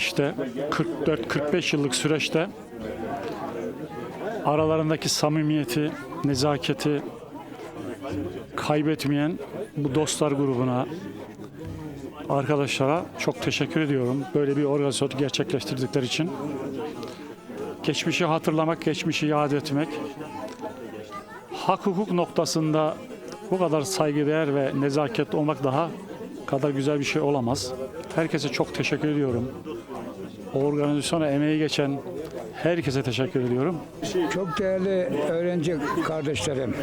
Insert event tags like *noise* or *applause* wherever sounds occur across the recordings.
süreçte 44-45 yıllık süreçte aralarındaki samimiyeti, nezaketi kaybetmeyen bu dostlar grubuna arkadaşlara çok teşekkür ediyorum. Böyle bir organizasyonu gerçekleştirdikleri için. Geçmişi hatırlamak, geçmişi yad etmek, hak hukuk noktasında bu kadar saygıdeğer ve nezaketli olmak daha kadar güzel bir şey olamaz. Herkese çok teşekkür ediyorum. Organizasyona emeği geçen herkese teşekkür ediyorum. Çok değerli öğrenci kardeşlerim.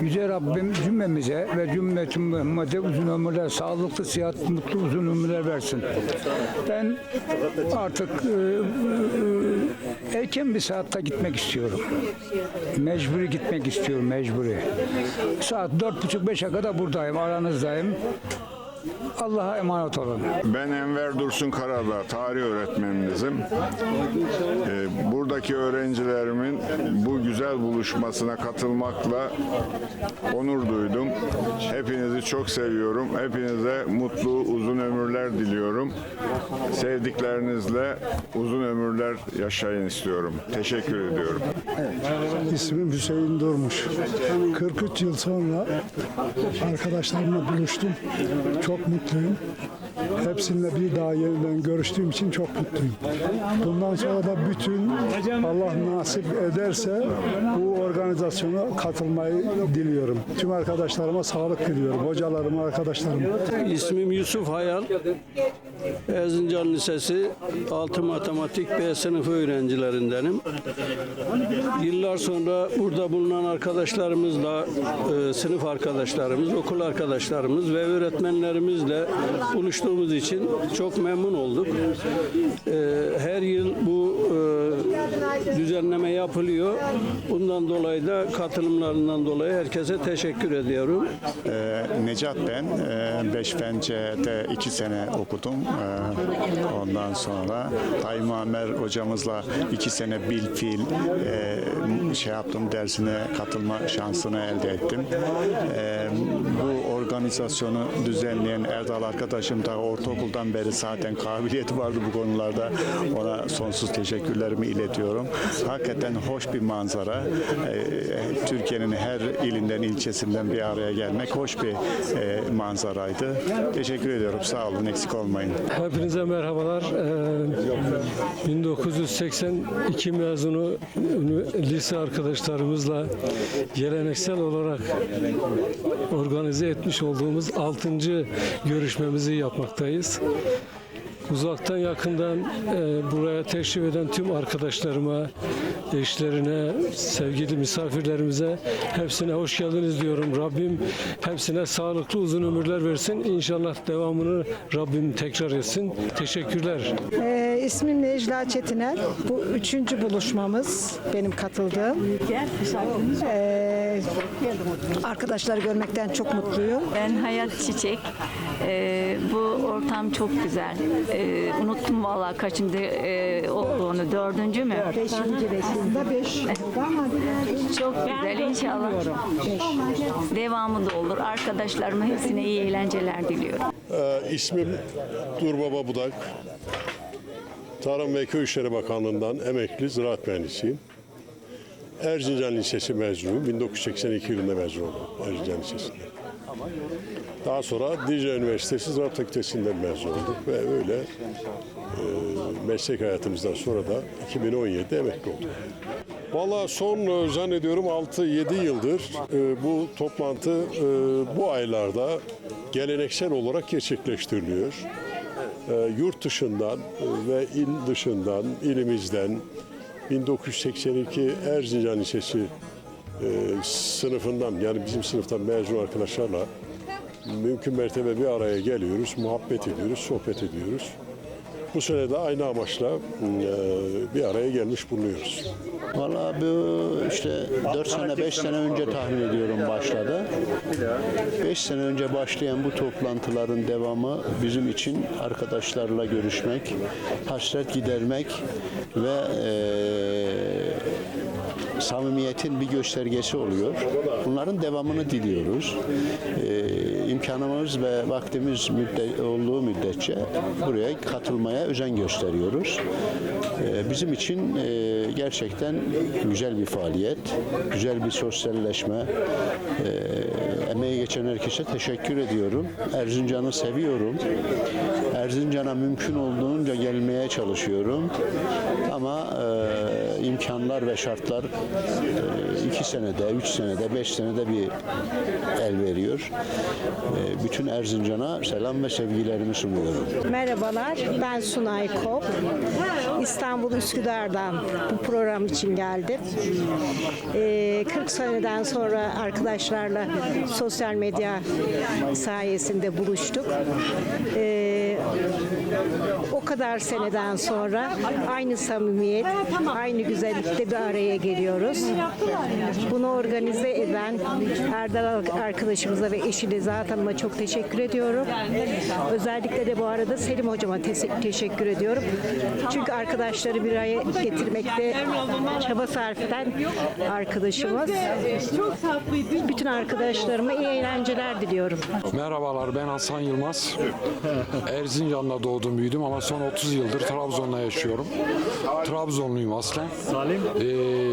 Yüce Rabbim cümlemize ve cümleti Muhammed'e uzun ömürler, sağlıklı, sıhhat, mutlu uzun ömürler versin. Ben artık e, e, erken bir saatte gitmek istiyorum. Mecburi gitmek istiyorum, mecburi. Saat dört buçuk beşe kadar buradayım, aranızdayım. Allah'a emanet olun. Ben Enver Dursun Karadağ, tarih öğretmeninizim. Ee, buradaki öğrencilerimin bu güzel buluşmasına katılmakla onur duydum. Hepinizi çok seviyorum. Hepinize mutlu, uzun ömürler diliyorum. Sevdiklerinizle uzun ömürler yaşayın istiyorum. Teşekkür ediyorum. İsmim Hüseyin Durmuş. 43 yıl sonra arkadaşlarımla buluştum. Çok mutluyum. Hepsininle bir daha yeniden görüştüğüm için çok mutluyum. Bundan sonra da bütün Allah nasip ederse bu organizasyona katılmayı diliyorum. Tüm arkadaşlarıma sağlık diliyorum. Hocalarıma, arkadaşlarıma. İsmim Yusuf Hayal. Erzincan Lisesi 6 Matematik B sınıfı öğrencilerindenim. Yıllar sonra burada bulunan arkadaşlarımızla, e, sınıf arkadaşlarımız, okul arkadaşlarımız ve öğretmenlerimizle buluştuğumuz için çok memnun olduk. E, Her yıl bu e, düzenleme yapılıyor. Bundan dolayı da katılımlarından dolayı herkese teşekkür ediyorum. Ee, Necat ben. Ee, Beşpence'de iki sene okudum. Ee, ondan sonra Tayyip Amer hocamızla iki sene bil fiil e, şey yaptım dersine katılma şansını elde ettim. Ee, bu organizasyonu düzenleyen Erdal arkadaşım da ortaokuldan beri zaten kabiliyeti vardı bu konularda. Ona sonsuz teşekkürlerimi iletiyorum. Hakikaten hoş bir manzara. Ee, Türkiye'nin her ilinden, ilçesinden bir araya gelmek hoş bir e, manzaraydı. Teşekkür ediyorum. Sağ olun, eksik olmayın. Hepinize merhabalar. Ee, 1982 mezunu ünü- lise arkadaşlarımızla geleneksel olarak organize etmiş olduğumuz 6. görüşmemizi yapmaktayız. Uzaktan yakından e, buraya teşrif eden tüm arkadaşlarıma, eşlerine, sevgili misafirlerimize hepsine hoş geldiniz diyorum. Rabbim hepsine sağlıklı uzun ömürler versin. İnşallah devamını Rabbim tekrar etsin. Teşekkürler. Ee, ismim Necla Çetiner. Bu üçüncü buluşmamız benim katıldığım. Ee, arkadaşları görmekten çok mutluyum. Ben Hayat Çiçek. Ee, bu ortam çok güzel. Ee, unuttum vallahi kaçıncı e, olduğunu. Dördüncü mü? Beşinci resminde beş ama Çok güzel inşallah. Devamı da olur. Arkadaşlarıma hepsine iyi eğlenceler diliyorum. Ee, ismim Durbaba Budak. Tarım ve Köy İşleri Bakanlığı'ndan emekli ziraat mühendisiyim. Erzincan Lisesi mezunuyum. 1982 yılında mezun oldum Erzincan Lisesi'nde. Daha sonra Dicle Üniversitesi Ziraat Fakültesi'nden mezun olduk ve öyle e, meslek hayatımızdan sonra da 2017'de emekli olduk. Valla son e, zannediyorum 6-7 yıldır e, bu toplantı e, bu aylarda geleneksel olarak gerçekleştiriliyor. E, yurt dışından e, ve il dışından, ilimizden 1982 Erzincan Lisesi e, sınıfından yani bizim sınıftan mezun arkadaşlarla mümkün mertebe bir araya geliyoruz, muhabbet ediyoruz, sohbet ediyoruz. Bu sene de aynı amaçla e, bir araya gelmiş bulunuyoruz. Valla bu işte 4 sene 5 sene önce tahmin ediyorum başladı. 5 sene önce başlayan bu toplantıların devamı bizim için arkadaşlarla görüşmek, hasret gidermek ve eee samimiyetin bir göstergesi oluyor. Bunların devamını diliyoruz. Ee, imkanımız ve vaktimiz müddet, olduğu müddetçe buraya katılmaya özen gösteriyoruz. Ee, bizim için e, gerçekten güzel bir faaliyet, güzel bir sosyalleşme. Ee, emeği geçen herkese teşekkür ediyorum. Erzincan'ı seviyorum. Erzincan'a mümkün olduğunca gelmeye çalışıyorum. Ama e, imkanlar ve şartlar e, iki senede, üç senede, beş senede bir el veriyor. E, bütün Erzincan'a selam ve sevgilerimi sunuyorum. Merhabalar, ben Sunay Kop. İstanbul Üsküdar'dan bu program için geldim. Ee, 40 seneden sonra arkadaşlarla sosyal medya sayesinde buluştuk. O kadar seneden sonra aynı samimiyet, aynı güzellikte bir araya geliyoruz. Bunu organize eden Erdal arkadaşımıza ve eşine zaten Hanım'a çok teşekkür ediyorum. Özellikle de bu arada Selim hocama te- teşekkür ediyorum. Çünkü arkadaşları bir araya getirmekte çaba sarf eden arkadaşımız. Bütün arkadaşlarıma iyi eğlenceler diliyorum. Merhabalar ben Hasan Yılmaz. Erzincan'da *laughs* doğdum büyüdüm ama son 30 yıldır Trabzon'da yaşıyorum. Trabzonluyum aslen. Ee,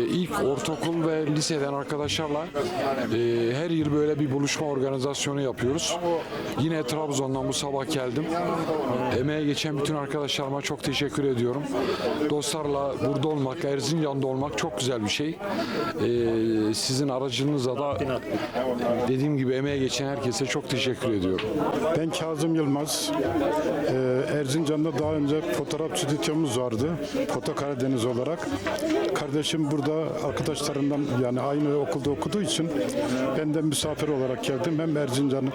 ilk ortaokul ve liseden arkadaşlarla e, her yıl böyle bir buluşma organizasyonu yapıyoruz. Yine Trabzon'dan bu sabah geldim. Emeğe geçen bütün arkadaşlarıma çok teşekkür ediyorum. Dostlarla burada olmak, Erzincan'da olmak çok güzel bir şey. Ee, sizin aracınızla da dediğim gibi emeğe geçen herkese çok teşekkür ediyorum. Ben Kazım Yılmaz. Ee, Erzincan'da daha önce fotoğraf stüdyomuz vardı. Foto Karadeniz olarak. Kardeşim burada arkadaşlarından yani aynı okulda okuduğu için ben de misafir olarak geldim. Hem Erzincan'ı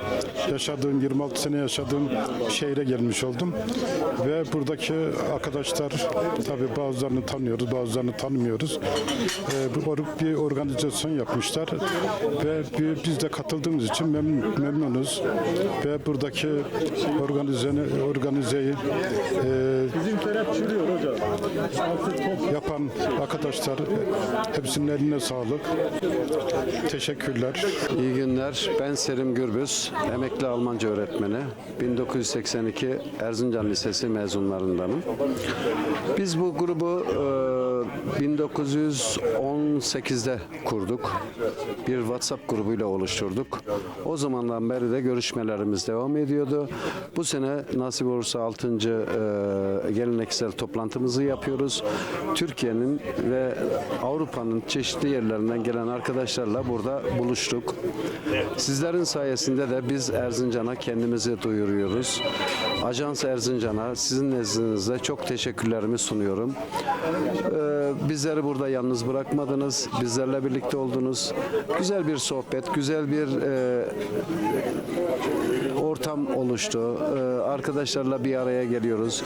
yaşadığım 26 sene yaşadığım şehre gelmiş oldum. Ve buradaki arkadaşlar tabii bazılarını tanıyoruz, bazılarını tanımıyoruz. Ee, bir organizasyon yapmışlar ve bi- biz de katıldığımız için memnun- memnunuz ve buradaki organizeyi, organizeyi e, yapan arkadaşlar hepsinin eline sağlık. Teşekkürler. İyi günler. Ben Selim Gürbüz, emekli Almanca öğretmeni. 1982 Erzincan Lisesi mezunlarındanım. Biz bu grubu e, 1918'de kurduk. Bir WhatsApp grubuyla oluşturduk. O zamandan beri de görüşmelerimiz devam ediyordu. Bu sene nasip olursa 6. e, geleneksel toplantımızı yapıyoruz. Türkiye'nin ve Avrupa'nın çeşitli yerlerinden gelen arkadaşlarla burada buluştuk. Sizlerin sayesinde de biz Erzincan'a kendimizi duyuruyoruz. Ajans Erzincan'a sizin nezdinizde çok teşekkürlerimi sunuyorum. Ee, bizleri burada yalnız bırakmadınız. Bizlerle birlikte oldunuz. Güzel bir sohbet, güzel bir e, ortam oluştu. Ee, arkadaşlarla bir araya geliyoruz.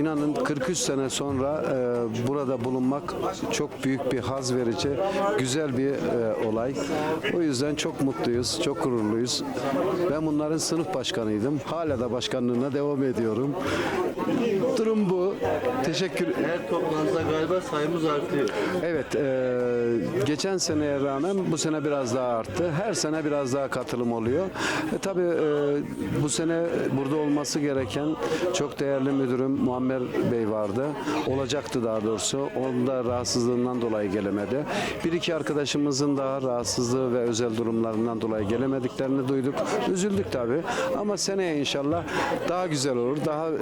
İnanın 43 sene sonra e, burada bulunmak çok büyük bir haz verici, güzel bir e, olay. O yüzden çok mutluyuz, çok gururluyuz. Ben bunların sınıf başkanıydım. Hala da başkanlığına devam ediyorum. Durum bu. Teşekkür. Her toplantıda galiba sayımız artıyor. Evet, e, geçen seneye rağmen bu sene biraz daha arttı. Her sene biraz daha katılım oluyor. E, tabii e, bu sene burada olması gereken çok değerli müdürüm Muammer Bey vardı. Olacaktı daha doğrusu. Onun da rahatsızlığından dolayı gelemedi. Bir iki arkadaşımızın daha rahatsızlığı ve özel durumlarından dolayı gelemediklerini duyduk. Üzüldük tabii. Ama seneye inşallah daha güzel olur, daha e,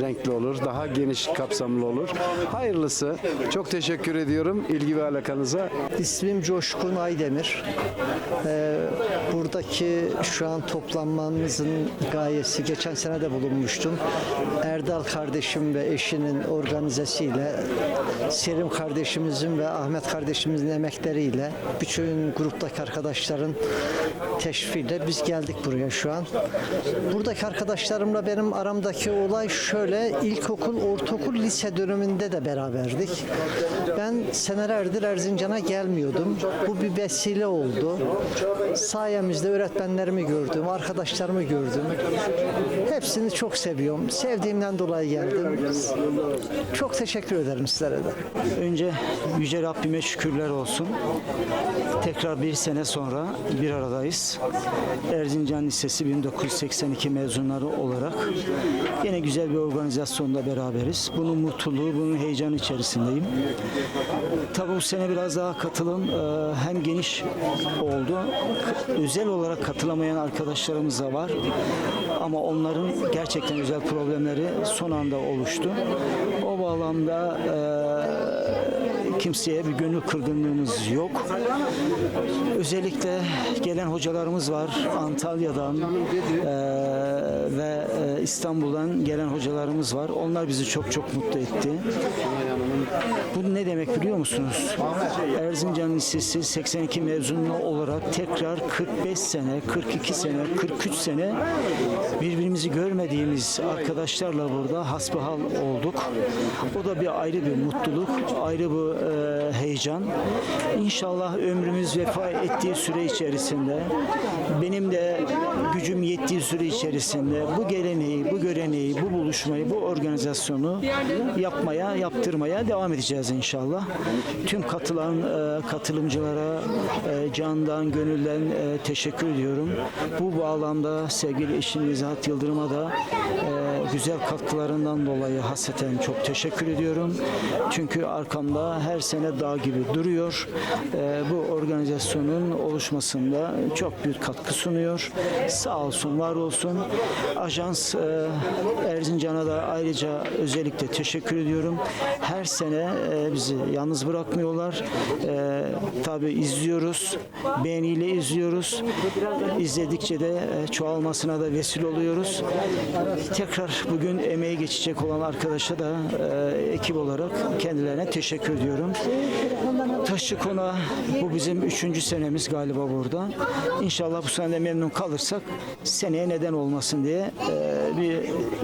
renkli olur, daha geniş kapsamlı olur. Hayırlısı. Çok teşekkür ediyorum ilgi ve alakanıza. İsmim Coşkun Aydemir. Ee, buradaki şu an toplanma bulunmamızın gayesi geçen sene de bulunmuştum. Erdal kardeşim ve eşinin organizesiyle Selim kardeşimizin ve Ahmet kardeşimizin emekleriyle bütün gruptaki arkadaşların teşrifiyle biz geldik buraya şu an. Buradaki arkadaşlarımla benim aramdaki olay şöyle ilkokul, ortaokul, lise döneminde de beraberdik. Ben senelerdir Erzincan'a gelmiyordum. Bu bir vesile oldu. Sayemizde öğretmenlerimi gördüm, arkadaşlarımı gördüm. Hepsini çok seviyorum. Sevdiğimden dolayı geldim. Çok teşekkür ederim sizlere de. Önce Yüce Rabbime şükürler olsun. Tekrar bir sene sonra bir aradayız. Erzincan Lisesi 1982 mezunları olarak yine güzel bir organizasyonda beraberiz. Bunun mutluluğu, bunun heyecanı içerisindeyim. Tabii bu sene biraz daha katılım e, hem geniş oldu. Özel olarak katılamayan arkadaşlarımız da var. Ama onların gerçekten özel problemleri son anda oluştu. O bağlamda e, kimseye bir gönül kırgınlığımız yok. Özellikle gelen hocalarımız var Antalya'dan e, ve e, İstanbul'dan gelen hocalarımız var. Onlar bizi çok çok mutlu etti. Bu ne demek biliyor musunuz? Erzincan Lisesi 82 mezunu olarak tekrar 45 sene, 42 sene, 43 sene birbirimizi görmediğimiz arkadaşlarla burada hasbihal olduk. O da bir ayrı bir mutluluk, ayrı bir e, heyecan. İnşallah ömrümüz vefa ettiği süre içerisinde benim de gücüm yettiği süre içerisinde bu geleneği, bu göreneği, bu buluşmayı, bu organizasyonu yapmaya, yaptırmaya devam edeceğiz inşallah. Tüm katılan e, katılımcılara e, candan, gönülden teşekkür ediyorum. Bu bağlamda sevgili eşim Nezahat Yıldırım'a da güzel katkılarından dolayı hasreten çok teşekkür ediyorum. Çünkü arkamda her sene dağ gibi duruyor. E, bu organizasyonun oluşmasında çok büyük katkı sunuyor. Sağ olsun, var olsun. Ajans e, Erzincan'a da ayrıca özellikle teşekkür ediyorum. Her sene e, bizi yalnız bırakmıyorlar. E, tabii izliyoruz, beğeniyle izliyoruz. İzledikçe de e, çoğalmasına da vesile oluyoruz. Tekrar bugün emeği geçecek olan arkadaşa da e, ekip olarak kendilerine teşekkür ediyorum. Taşçı Kona bu bizim üçüncü senemiz galiba burada. İnşallah bu sene memnun kalırsak seneye neden olmasın diye e, bir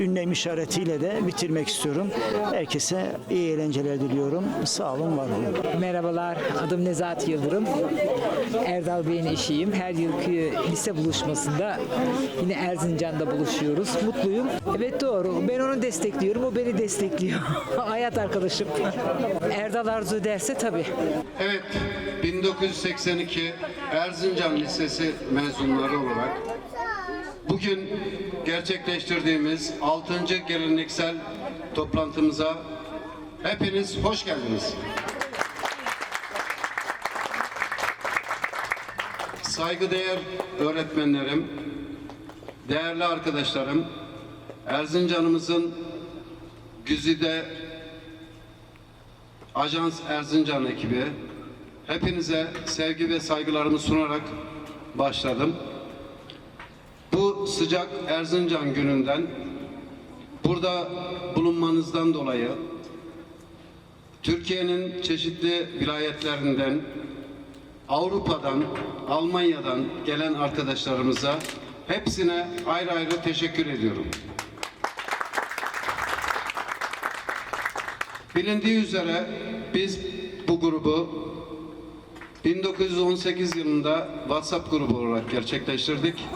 ünlem işaretiyle de bitirmek istiyorum. Herkese iyi eğlenceler diliyorum. Sağ olun, var olun. Merhabalar, adım Nezahat Yıldırım. Erdal Bey'in eşiyim. Her yılki lise buluşmasında yine Erzincan'da buluşuyoruz. Mutluyum. Evet doğru. Ben onu destekliyorum, o beni destekliyor. *laughs* Hayat arkadaşım. Erdal arzu ederse tabii. Evet, 1982 Erzincan Lisesi mezunları olarak bugün gerçekleştirdiğimiz 6. geleneksel toplantımıza hepiniz hoş geldiniz. Saygıdeğer öğretmenlerim, değerli arkadaşlarım, Erzincan'ımızın Güzide Ajans Erzincan ekibi hepinize sevgi ve saygılarımı sunarak başladım. Bu sıcak Erzincan gününden burada bulunmanızdan dolayı Türkiye'nin çeşitli vilayetlerinden Avrupa'dan, Almanya'dan gelen arkadaşlarımıza hepsine ayrı ayrı teşekkür ediyorum. Bilindiği üzere biz bu grubu 1918 yılında WhatsApp grubu olarak gerçekleştirdik.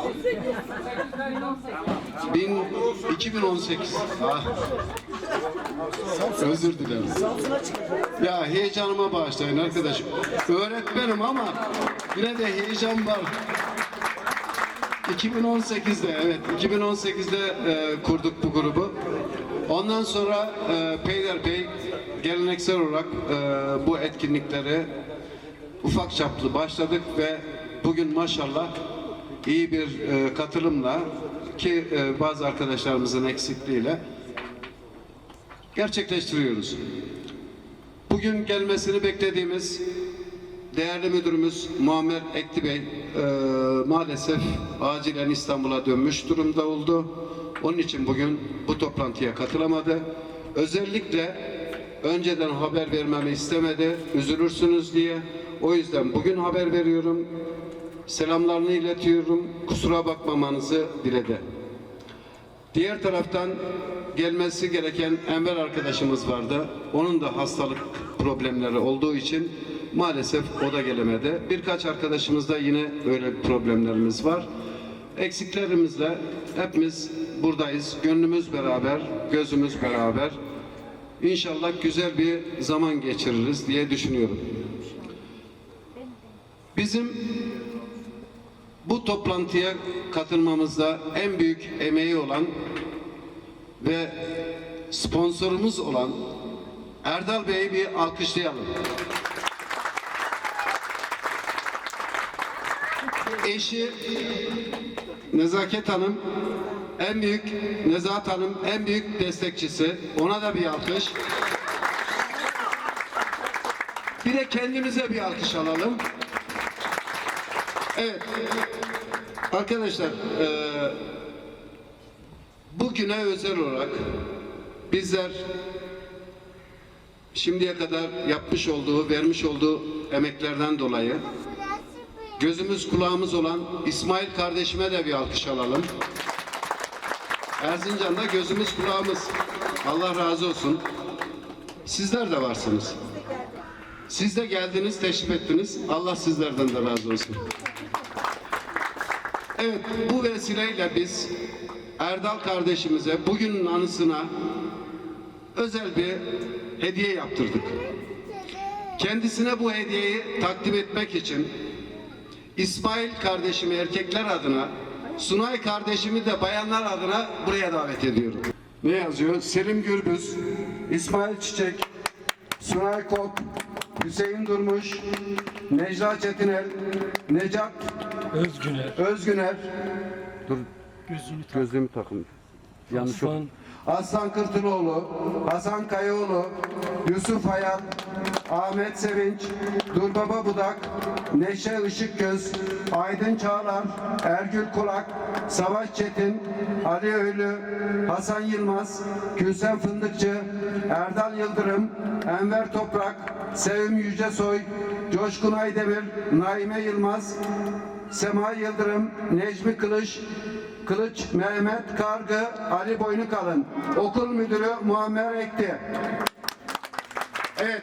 Bin, 2018. Ah. Özür dilerim. Ya heyecanıma bağışlayın arkadaşım. Öğretmenim ama yine de heyecan var. 2018'de evet 2018'de e, kurduk bu grubu. Ondan sonra e, peyderpey geleneksel olarak e, bu etkinlikleri ufak çaplı başladık ve bugün maşallah iyi bir e, katılımla ki e, bazı arkadaşlarımızın eksikliğiyle gerçekleştiriyoruz. Bugün gelmesini beklediğimiz değerli müdürümüz Muammer Ekti Bey e, maalesef acilen İstanbul'a dönmüş durumda oldu. Onun için bugün bu toplantıya katılamadı. Özellikle önceden haber vermemi istemedi, üzülürsünüz diye. O yüzden bugün haber veriyorum. Selamlarını iletiyorum. Kusura bakmamanızı diledi. Diğer taraftan gelmesi gereken Enver arkadaşımız vardı. Onun da hastalık problemleri olduğu için maalesef o da gelemedi. Birkaç arkadaşımızda yine öyle problemlerimiz var. Eksiklerimizle hepimiz buradayız. Gönlümüz beraber, gözümüz beraber. İnşallah güzel bir zaman geçiririz diye düşünüyorum. Bizim bu toplantıya katılmamızda en büyük emeği olan ve sponsorumuz olan Erdal Bey'i bir alkışlayalım. Eşi Nezaket Hanım en büyük Nezahat Hanım en büyük destekçisi. Ona da bir alkış. Bir de kendimize bir alkış alalım. Evet. Arkadaşlar eee bugüne özel olarak bizler şimdiye kadar yapmış olduğu, vermiş olduğu emeklerden dolayı gözümüz kulağımız olan İsmail kardeşime de bir alkış alalım. Erzincan'da gözümüz kulağımız. Allah razı olsun. Sizler de varsınız. Siz de geldiniz, teşrif ettiniz. Allah sizlerden de razı olsun. Evet, bu vesileyle biz Erdal kardeşimize bugünün anısına özel bir hediye yaptırdık. Kendisine bu hediyeyi takdim etmek için İsmail kardeşimi erkekler adına, Sunay kardeşimi de bayanlar adına buraya davet ediyorum. Ne yazıyor? Selim Gürbüz, İsmail Çiçek, Sunay Kop, Hüseyin Durmuş, Necla Çetiner, Necat Özgüner. Özgüner. Dur. Gözlüğümü takın. Yanlış Aslan. yok. Aslan Kırtıloğlu, Hasan Kayaoğlu, Yusuf Hayat, Ahmet Sevinç, Durbaba Budak, Neşe Işıkgöz, Aydın Çağlar, Ergül Kulak, Savaş Çetin, Ali Öylü, Hasan Yılmaz, Gülsen Fındıkçı, Erdal Yıldırım, Enver Toprak, Sevim Yücesoy, Coşkun Aydemir, Naime Yılmaz, Sema Yıldırım, Necmi Kılıç, Kılıç Mehmet Kargı, Ali Boynukalın. Okul Müdürü Muammer Ekti. Evet.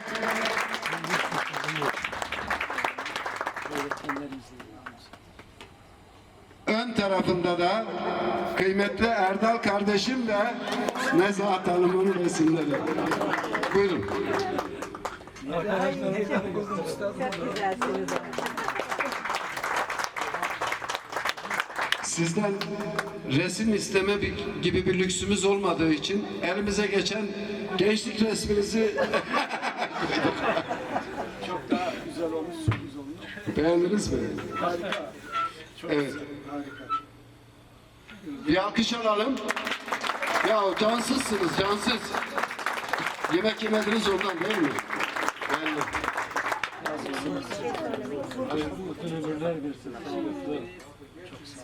Ön tarafında da kıymetli Erdal kardeşim ve Nezahat Hanım'ın resimleri. Buyurun. Sizden resim isteme gibi bir lüksümüz olmadığı için elimize geçen gençlik resminizi *laughs* Çok daha güzel olmuş, sürpriz olmuş. beğendiniz mi? Harika. Çok Evet. güzel, harika. Bir alkış alalım. Ya cansızsınız, cansız. Yemek yemediniz ondan değil mi? Belli.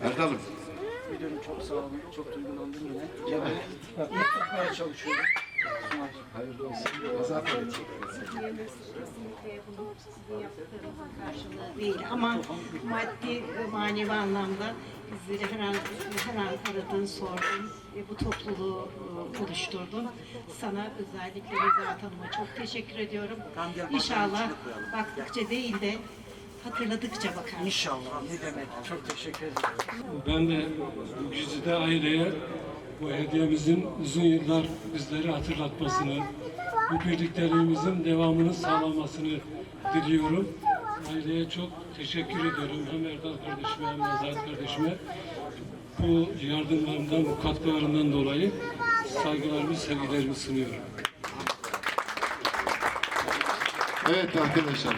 Erdal'ım. Müdürüm çok sağ olun. Çok duygulandım yine. Cemil. Yapmaya çalışıyorum. Hayırlı olsun. Zaten karşılığı değil ama maddi e, manevi anlamda bizleri her an, her an aradın, sordun ve bu topluluğu e, oluşturdun. Sana özellikle Nezahat Hanım'a çok teşekkür ediyorum. İnşallah baktıkça değil de hatırladıkça bakar. İnşallah. Ne demek. Çok teşekkür ederim. Ben de bu güzide aileye bu hediyemizin uzun yıllar bizleri hatırlatmasını, bu birlikteliğimizin devamını sağlamasını diliyorum. Aileye çok teşekkür ediyorum. Hem Erdal kardeşime hem Nezahat kardeşime bu yardımlarından, bu katkılarından dolayı saygılarımı, sevgilerimi sunuyorum. Evet arkadaşlar.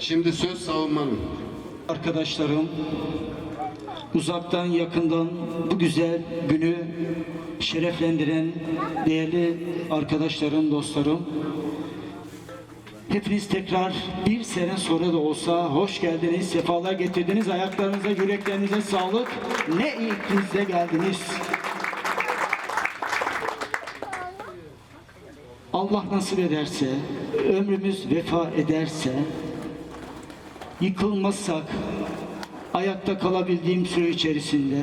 Şimdi söz savunmanın. Arkadaşlarım, uzaktan yakından bu güzel günü şereflendiren değerli arkadaşlarım, dostlarım. Hepiniz tekrar bir sene sonra da olsa hoş geldiniz, sefalar getirdiniz. Ayaklarınıza, yüreklerinize sağlık. Ne iyi ki size geldiniz. Allah nasip ederse, ömrümüz vefa ederse, yıkılmazsak, ayakta kalabildiğim süre içerisinde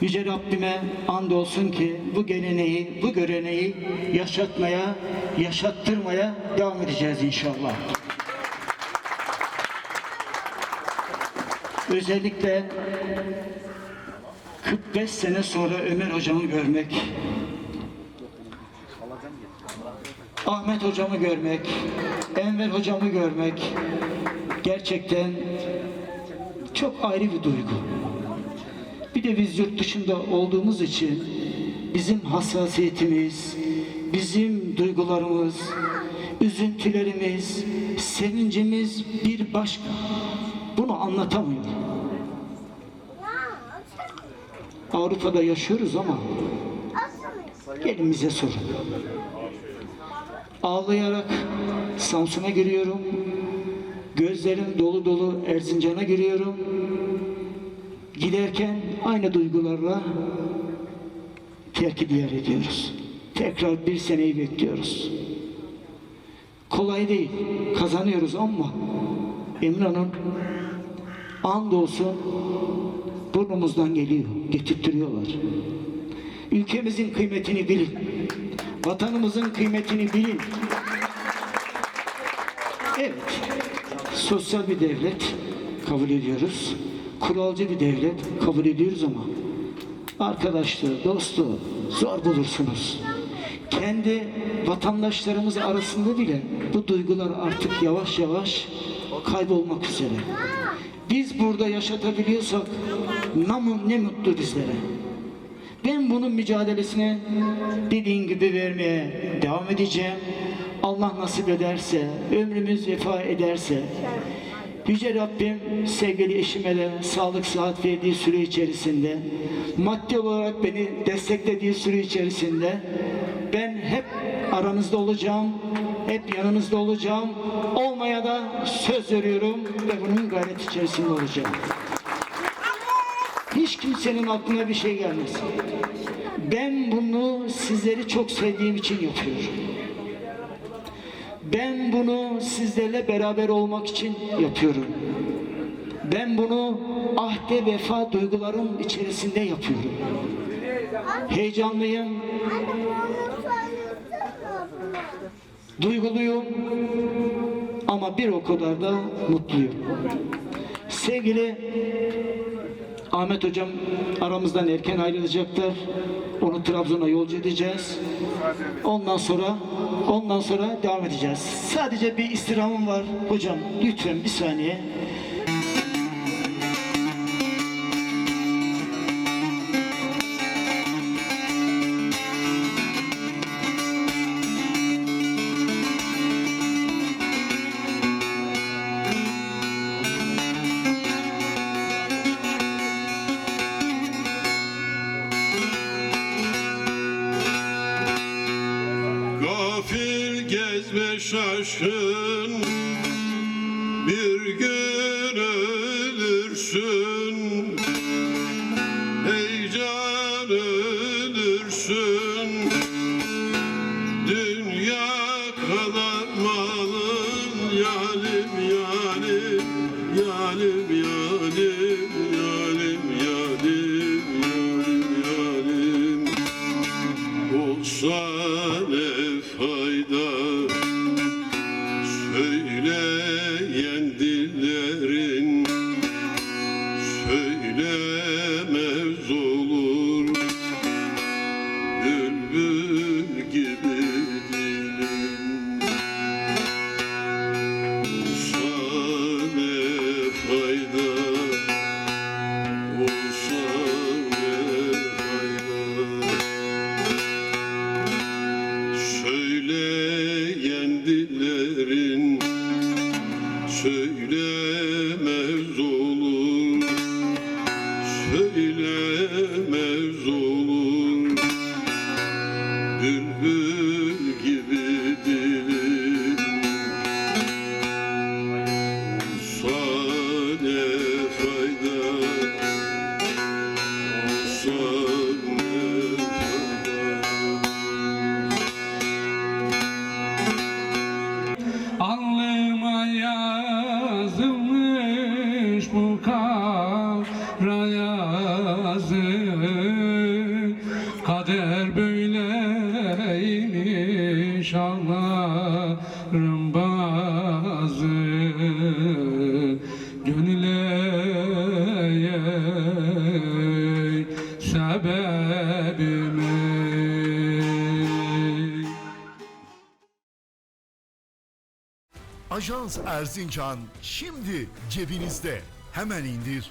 Yüce Rabbime andolsun ki bu geleneği, bu göreneği yaşatmaya, yaşattırmaya devam edeceğiz inşallah. Özellikle 45 sene sonra Ömer hocamı görmek, Ahmet hocamı görmek, Enver hocamı görmek gerçekten çok ayrı bir duygu. Bir de biz yurt dışında olduğumuz için bizim hassasiyetimiz, bizim duygularımız, üzüntülerimiz, sevincimiz bir başka. Bunu anlatamıyorum. Avrupa'da yaşıyoruz ama gelin bize sorun. Ağlayarak Samsun'a giriyorum. Gözlerim dolu dolu Erzincan'a giriyorum. Giderken aynı duygularla terk diyar ediyoruz. Tekrar bir seneyi bekliyoruz. Kolay değil. Kazanıyoruz ama olun andolsun burnumuzdan geliyor. Getirttiriyorlar. Ülkemizin kıymetini bilin. Vatanımızın kıymetini bilin. Evet. Sosyal bir devlet kabul ediyoruz. Kuralcı bir devlet kabul ediyoruz ama arkadaşlığı, dostluğu zor bulursunuz. Kendi vatandaşlarımız arasında bile bu duygular artık yavaş yavaş kaybolmak üzere. Biz burada yaşatabiliyorsak namun ne mutlu bizlere. Ben bunun mücadelesine dediğin gibi vermeye devam edeceğim. Allah nasip ederse, ömrümüz vefa ederse, Yüce Rabbim sevgili eşime de sağlık sıhhat verdiği süre içerisinde, maddi olarak beni desteklediği süre içerisinde ben hep aranızda olacağım, hep yanınızda olacağım. Olmaya da söz veriyorum ve bunun gayret içerisinde olacağım. Hiç kimsenin aklına bir şey gelmesin. Ben bunu sizleri çok sevdiğim için yapıyorum. Ben bunu sizlerle beraber olmak için yapıyorum. Ben bunu ahde vefa duygularım içerisinde yapıyorum. Heyecanlıyım. Duyguluyum. Ama bir o kadar da mutluyum. Sevgili Ahmet hocam aramızdan erken ayrılacaklar. Onu Trabzon'a yolcu edeceğiz. Ondan sonra ondan sonra devam edeceğiz. Sadece bir istirhamım var hocam. Lütfen bir saniye. Gezme şaşkın toprağa yazık Kader böyleymiş ağlarım bazı Gönüle sebebimi Ajans Erzincan şimdi cebinizde. Hemen indir.